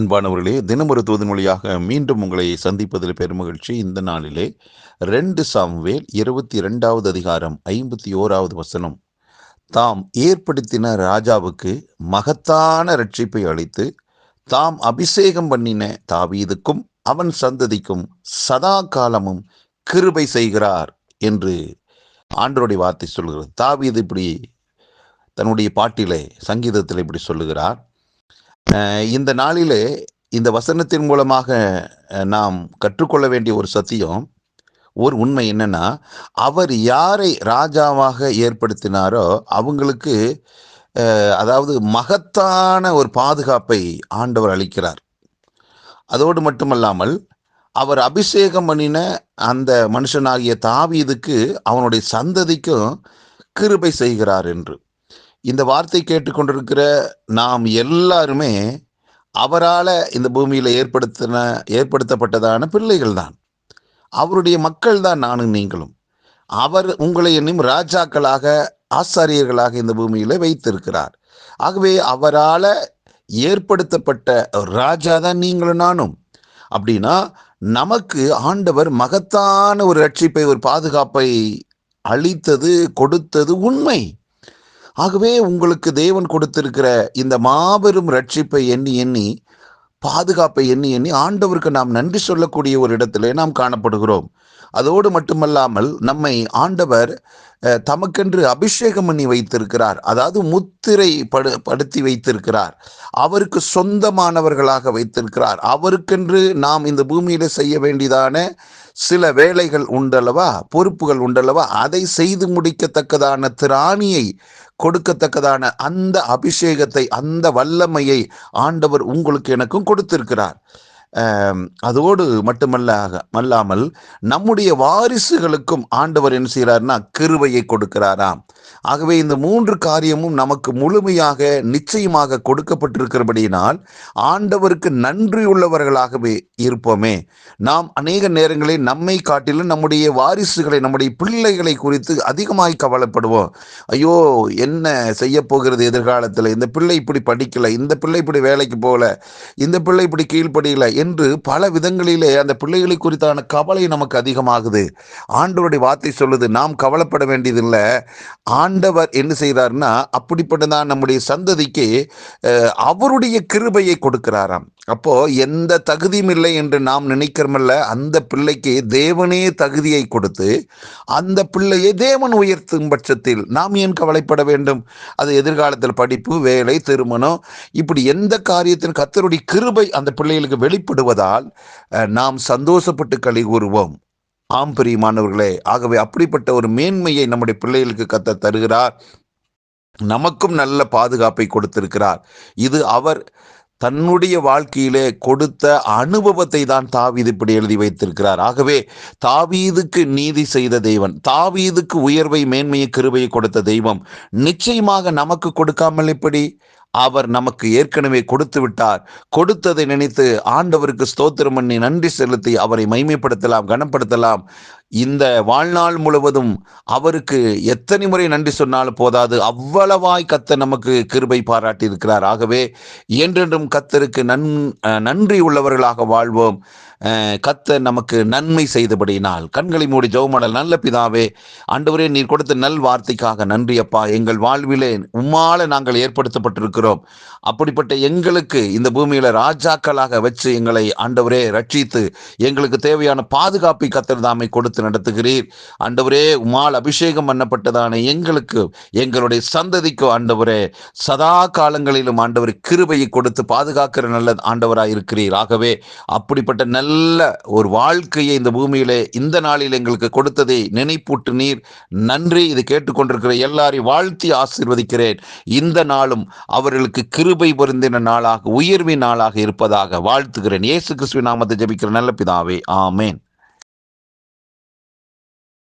அன்பானவர்களே தினமொரு தூதன் மொழியாக மீண்டும் உங்களை சந்திப்பதில் பெருமகிழ்ச்சி. இந்த நாளிலே ரெண்டு சாம்வேல் இருபத்தி இரண்டாவது அதிகாரம் ஐம்பத்தி ஓராவது வசனம். தாம் ஏற்படுத்தின ராஜாவுக்கு மகத்தான ரட்சிப்பை அளித்து தாம் அபிஷேகம் பண்ணின தாவீதுக்கும் அவன் சந்ததிக்கும் சதா காலமும் கிருபை செய்கிறார் என்று ஆண்டருடைய வார்த்தை சொல்கிறது. தாவீது இப்படி தன்னுடைய பாட்டிலே சங்கீதத்தில் இப்படி சொல்லுகிறார். இந்த நாளிலே இந்த வசனத்தின் மூலமாக நாம் கற்றுக்கொள்ள வேண்டிய ஒரு சத்தியம் ஒரு உண்மை என்னன்னா அவர் யாரை ராஜாவாக ஏற்படுத்தினாரோ அவங்களுக்கு அதாவது மகத்தான ஒரு பாதுகாப்பை ஆண்டவர் அளிக்கிறார். அதோடு மட்டுமல்லாமல் அவர் அபிஷேகம் பண்ணின அந்த மனுஷனாகிய தாவீதுக்கு அவனுடைய சந்ததிக்கும் கிருபை செய்கிறார் என்று. இந்த வார்த்தை கேட்டுக்கொண்டிருக்கிற நாம் எல்லாருமே அவரால் இந்த பூமியில் ஏற்படுத்தின ஏற்படுத்தப்பட்டதான பிள்ளைகள் தான். அவருடைய மக்கள் தான் நானும் நீங்களும். அவர் உங்களை என்னும் ராஜாக்களாக ஆசாரியர்களாக இந்த பூமியில் வைத்திருக்கிறார். ஆகவே அவரால் ஏற்படுத்தப்பட்ட ராஜா தான் நீங்களும் நானும். அப்படின்னா நமக்கு ஆண்டவர் மகத்தான ஒரு ரட்சிப்பை ஒரு பாதுகாப்பை அளித்தது கொடுத்தது உண்மை. ஆகவே உங்களுக்கு தேவன் கொடுத்திருக்கிற இந்த மாபெரும் ரட்சிப்பை எண்ணி எண்ணி பாதுகாப்பை எண்ணி எண்ணி ஆண்டவருக்கு நாம் நன்றி சொல்லக்கூடிய ஒரு இடத்திலே நாம் காணப்படுகிறோம். அதோடு மட்டுமல்லாமல் நம்மை ஆண்டவர் தமக்கென்று அபிஷேகம் பண்ணி வைத்திருக்கிறார். அதாவது முத்திரை படு படுத்தி வைத்திருக்கிறார். அவருக்கு சொந்தமானவர்களாக வைத்திருக்கிறார். அவருக்கென்று நாம் இந்த பூமியில செய்ய வேண்டியதான சில வேலைகள் உண்டல்லவா? பொறுப்புகள் உண்டல்லவா? அதை செய்து முடிக்கத்தக்கதான திராணியை கொடுக்கத்தக்கதான அந்த அபிஷேகத்தை அந்த வல்லமையை ஆண்டவர் உங்களுக்கு எனக்கும் கொடுத்திருக்கிறார். அதோடு மட்டுமல்ல அல்லாமல் நம்முடைய வாரிசுகளுக்கும் ஆண்டவர் என்ன செய்கிறார்னா கிருவையை கொடுக்கிறாராம். ஆகவே இந்த மூன்று காரியமும் நமக்கு முழுமையாக நிச்சயமாக கொடுக்கப்பட்டிருக்கிறபடியினால் ஆண்டவருக்கு நன்றி உள்ளவர்களாகவே இருப்போமே. நாம் அநேக நேரங்களில் நம்மை காட்டிலும் நம்முடைய வாரிசுகளை நம்முடைய பிள்ளைகளை குறித்து அதிகமாய் கவலைப்படுவோம். ஐயோ என்ன செய்ய போகிறது எதிர்காலத்தில்? இந்த பிள்ளை இப்படி படிக்கல இந்த பிள்ளை இப்படி வேலைக்கு போகல இந்த பிள்ளை இப்படி கீழ்ப்படியல என்று பல விதங்களிலே அந்த பிள்ளைகளை குறித்தான கவலை நமக்கு அதிகமாகுது. ஆண்டவருடைய வார்த்தை சொல்லுது நாம் கவலைப்பட வேண்டியதில்லை. ஆண்டவர் என்ன செய்கிறார்னா அப்படிப்பட்டதான் நம்முடைய சந்ததிக்கு அவருடைய கிருபையை கொடுக்கிறாராம். அப்போ எந்த தகுதியும் இல்லை என்று நாம் நினைக்கிறோமல்ல. அந்த பிள்ளைக்கு தேவனே தகுதியை கொடுத்து அந்த பிள்ளையை தேவன் உயர்த்தும் பட்சத்தில் நாம் ஏன் கவலைப்பட வேண்டும்? அது எதிர்காலத்தில் படிப்பு வேலை திருமணம் இப்படி எந்த காரியத்தின் கத்தருடைய கிருபை அந்த பிள்ளைகளுக்கு வெளிப்படுவதால் நாம் சந்தோஷப்பட்டு களி கூறுவோம். ஆம் பிரியமானவர்களே ஆகவே அப்படிப்பட்ட ஒரு மேன்மையை நம்முடைய பிள்ளைகளுக்கு கத்த தருகிறார். நமக்கும் நல்ல பாதுகாப்பை கொடுத்திருக்கிறார். இது அவர் தன்னுடைய வாழ்க்கையிலே கொடுத்த அனுபவத்தை தான் தாவீது இப்படி எழுதி வைத்திருக்கிறார். ஆகவே தாவீதுக்கு நீதி செய்த தெய்வன் தாவீதுக்கு உயர்வை மேன்மையை கிருபையை கொடுத்த தெய்வம் நிச்சயமாக நமக்கு கொடுக்காமல் எப்படி அவர் நமக்கு ஏற்கனவே கொடுத்து விட்டார். கொடுத்ததை நினைத்து ஆண்டவருக்கு ஸ்தோத்திரம் பண்ணி நன்றி செலுத்தி அவரை மைமைப்படுத்தலாம் கனப்படுத்தலாம். இந்த வாழ்நாள் முழுவதும் அவருக்கு எத்தனை முறை நன்றி சொன்னாலும் போதாது. அவ்வளவாய் கத்த நமக்கு கிருபை பாராட்டி இருக்கிறார் ஆகவே என்றென்றும் கத்தருக்கு நன் நன்றி உள்ளவர்களாக வாழ்வோம். அஹ் கத்த நமக்கு நன்மை செய்தபடியினால். கண்களை மூடி ஜெபமாடல் நல்ல பிதாவே ஆண்டவரே நீர் கொடுத்த நல் வார்த்தைக்காக நன்றி அப்பா. எங்கள் வாழ்விலே உம்மால நாங்கள் ஏற்படுத்தப்பட்டிருக்கிறோம். அப்படிப்பட்ட எங்களுக்கு இந்த பூமியில ராஜாக்களாக வச்சு எங்களை ஆண்டவரே ரட்சித்து எங்களுக்கு தேவையான பாதுகாப்பை கத்தர் தாமை கொடுத்து நடத்துகிறீர். ஆண்டவரே உமால் அபிஷேகம் பண்ணப்பட்டதான எங்களுக்கு எங்களுடைய சந்ததிக்கு ஆண்டவரே சதா காலங்களிலும் ஆண்டவர் கிருபையை கொடுத்து பாதுகாக்கிற நல்ல ஆண்டவராய் இருக்கிறீர் ஆகவே அப்படிப்பட்ட நல்ல ஒரு வாழ்க்கையை இந்த பூமியிலே இந்த நாளில் எங்களுக்கு கொடுத்ததை நினைப்பூட்டு நீர். நன்றி இது கேட்டுக்கொண்டிருக்கிற எல்லாரையும் வாழ்த்தி ஆசீர்வதிக்கிறேன். இந்த நாளும் அவர்களுக்கு கிருபை பொருந்தின நாளாக உயர்வின் நாளாக இருப்பதாக வாழ்த்துகிறேன். இயேசு கிறிஸ்துவின் நாமத்தை ஜெபிக்கிற நல்ல பிதாவே ஆமேன்.